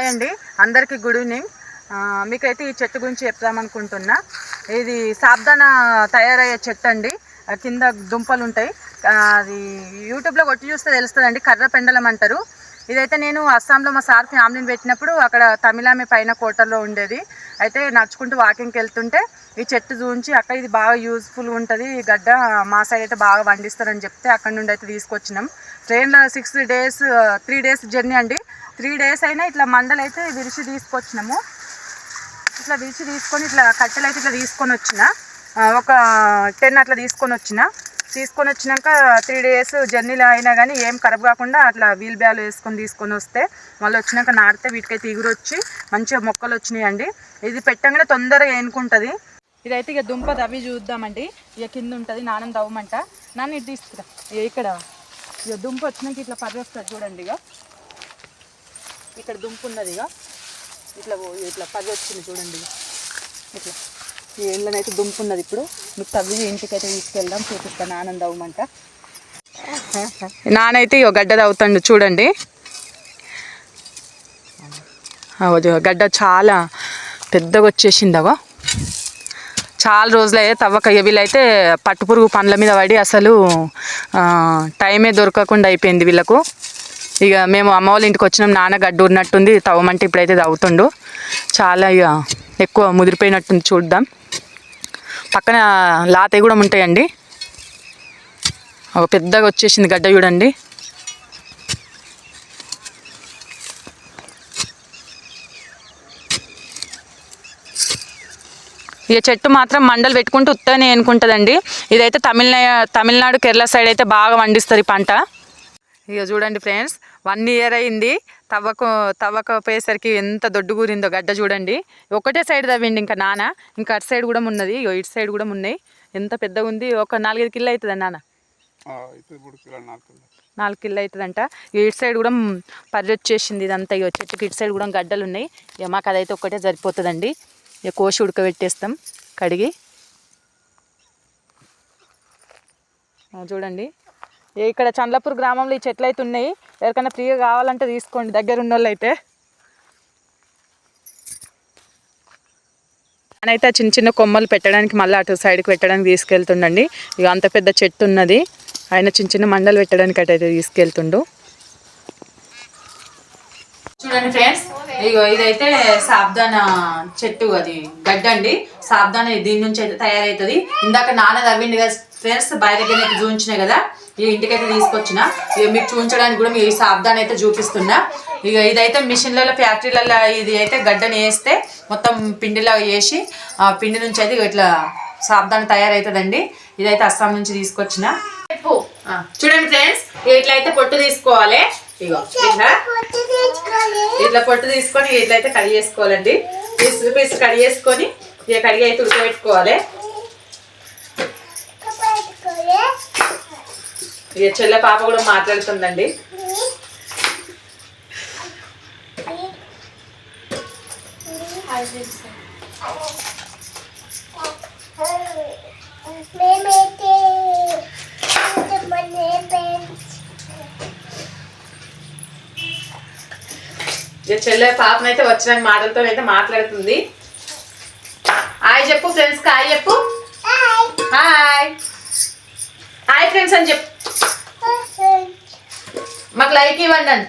Hi అండి. అందరికీ good evening. మీకైతే ఈ చెట్టు గురించి చెప్తామనుకుంటున్నా ఇది సాబ్దాన తయారయ్యే చెట్టు అండి. కింద దుంపలు ఉంటాయి. అది యూట్యూబ్లో కొట్టి చూస్తే తెలుస్తుందండి. కర్ర పెండలం అంటారు. ఇదైతే నేను అస్సాంలో మా సార్ ఫ్యామిలీని పెట్టినప్పుడు అక్కడ తమిళామి పైన కోటల్లో ఉండేది. అయితే నడుచుకుంటూ వాకింగ్కి వెళ్తుంటే ఈ చెట్టు చూంచి అక్కడ ఇది బాగా యూజ్ఫుల్ ఉంటుంది. ఈ గడ్డ మా సైడ్ అయితే బాగా పండిస్తారని చెప్తే అక్కడ నుండి అయితే తీసుకొచ్చినాం. ట్రైన్లో six days three days journey అండి. త్రీ డేస్ అయినా ఇట్లా మండలైతే అయితే విరిచి తీసుకొచ్చినాము. ఇట్లా విరిచి తీసుకొని ఇట్లా కట్టెలు అయితే ఇట్లా తీసుకొని వచ్చిన. ఒక టెన్ అట్లా తీసుకొని వచ్చిన. తీసుకొని వచ్చినాక త్రీ డేస్ జర్నీలో అయినా కానీ ఏం ఖరాబ్ కాకుండా అట్లా వీల్ బ్యాలు వేసుకొని తీసుకొని వస్తే మళ్ళీ వచ్చినాక నాటితే వీటికైతే ఇగురు వచ్చి మంచిగా మొక్కలు వచ్చినాయండి ఇది పెట్టంగానే తొందరగా ఏనుకుంటుంది. ఇదైతే ఇక దుంప తవ్వి చూద్దామండి. ఇక కింద ఉంటుంది నానం తవ్వమంట. నాన్న ఇది తీసుకురా. ఇక ఇక్కడ. ఇక దుంప వచ్చినాక ఇట్లా పర్రేస్తుంది చూడండి ఇక. ఇక్కడ దుంపు ఉన్నది ఇక ఇట్లా పో- ఇట్లా పది వచ్చింది చూడండి. ఇట్లా. ఈ ఎండ్లనైతే దుంపు ఉన్నది ఇప్పుడు. మీకు తవ్వి ఇంటికైతే తీసుకెళ్దాం చూపిస్తాను ఆనంద్ అవ్వమంట నానైతే ఇక గడ్డ తవ్వుతాడు చూడండి. గడ్డ చాలా పెద్దగా వచ్చేసింది అగో చాలా రోజులయ్యే తవ్వక వీళ్ళైతే పట్టుపురుగు పండ్ల మీద పడి అసలు టైమే దొరకకుండా అయిపోయింది వీళ్ళకు. ఇక మేము అమ్మ వాళ్ళ ఇంటికి వచ్చినాం నాన్న గడ్డు ఉన్నట్టుంది తవ్వమంటే ఇప్పుడైతే తవ్వుతుండు. చాలా ఇక ఎక్కువ ముదిరిపోయినట్టుంది చూద్దాం. పక్కన లాతవి కూడా ఉంటాయండి. ఒక పెద్దగా వచ్చేసింది గడ్డ చూడండి. ఇక చెట్టు మాత్రం మండలు పెట్టుకుంటూ ఉత్తనే అనుకుంటుందండి. ఇదైతే తమిళనా తమిళనాడు కేరళ సైడ్ అయితే బాగా పండిస్తారు ఈ పంట. ఇక చూడండి ఫ్రెండ్స్ వన్ ఇయర్ అయింది. తవ్వక తవ్వకపోయేసరికి ఎంత దొడ్డు కూరిందో గడ్డ చూడండి. ఒకటే సైడ్ తవ్విండి ఇంకా నాన్న ఇంకా అటు సైడ్ కూడా ఉన్నది ఇగో ఇటు సైడ్ కూడా ఉన్నాయి ఎంత పెద్దగా ఉంది. ఒక నాలుగైదు కిలో అవుతుంది నాన్న? నాలుగు కిలో. నాలుగు కిలో అవుతుందంట ఇటు సైడ్ కూడా పర్రి వచ్చేసింది ఇదంతా. ఇక చెట్టుకి ఇటు సైడ్ కూడా గడ్డలు ఉన్నాయి. ఇక మాకు అదైతే ఒక్కటే సరిపోతుందండి. ఇక కోసి ఉడకబెట్టేస్తాం కడిగి. చూడండి. ఇక్కడ చంద్లపూర్ గ్రామంలో ఈ చెట్లు అయితే ఉన్నాయి. ఎవరికైనా ఫ్రీగా కావాలంటే తీసుకోండి దగ్గర ఉన్న వాళ్ళు అయితే నేనైతే చిన్న చిన్న కొమ్మలు పెట్టడానికి మళ్ళీ అటు సైడ్కి పెట్టడానికి తీసుకెళ్తుండండి. ఇక అంత పెద్ద చెట్టు ఉన్నది. ఆయన చిన్న చిన్న మండలు పెట్టడానికి అటు అయితే తీసుకెళ్తుండు. చూడండి ఫ్రెండ్స్ ఇగో ఇదైతే సాబ్దాన చెట్టు అది గడ్డ అండి సాబ్దాన దీని నుంచి అయితే తయారవుతుంది. ఇందాక నాన్న తవ్విండి కదా ఫ్రెండ్స్ బయట దగ్గర అయితే చూపించినాయి కదా ఇక ఇంటికైతే తీసుకొచ్చిన. ఇక మీకు చూపించడానికి కూడా మీ సాబ్దాన అయితే చూపిస్తున్నా. ఇక ఇదైతే మిషన్లలో ఫ్యాక్టరీలలో ఇది అయితే గడ్డని వేస్తే మొత్తం పిండిలాగా వేసి ఆ పిండి నుంచి అయితే ఇట్లా సాబ్దాన తయారవుతుందండి. ఇదైతే అస్సాం నుంచి తీసుకొచ్చిన. చెప్పు. చూడండి ఫ్రెండ్స్ ఇట్లా అయితే పొట్టు తీసుకోవాలి. ఇగో ఇట్లా. ఇట్లా పొట్టు తీసుకొని ఇట్లా అయితే కడిగి చేసుకోవాలండి పీసులు పీసులు కడిగి చేసుకొని ఇక కడిగి అయితే ఉడకబెట్టుకోవాలి ఇక చెల్లె పాప కూడా మాట్లాడుతుందండి. మేమైతే మన ఇక చెల్లె పాపనైతే వచ్చిన మాటలతో అయితే మాట్లాడుతుంది. హాయ్ చెప్పు ఫ్రెండ్స్ హాయ్ చెప్పు. హాయ్. హాయ్ ఫ్రెండ్స్ అని చెప్పు. మాకు లైక్ ఇవ్వండి అని.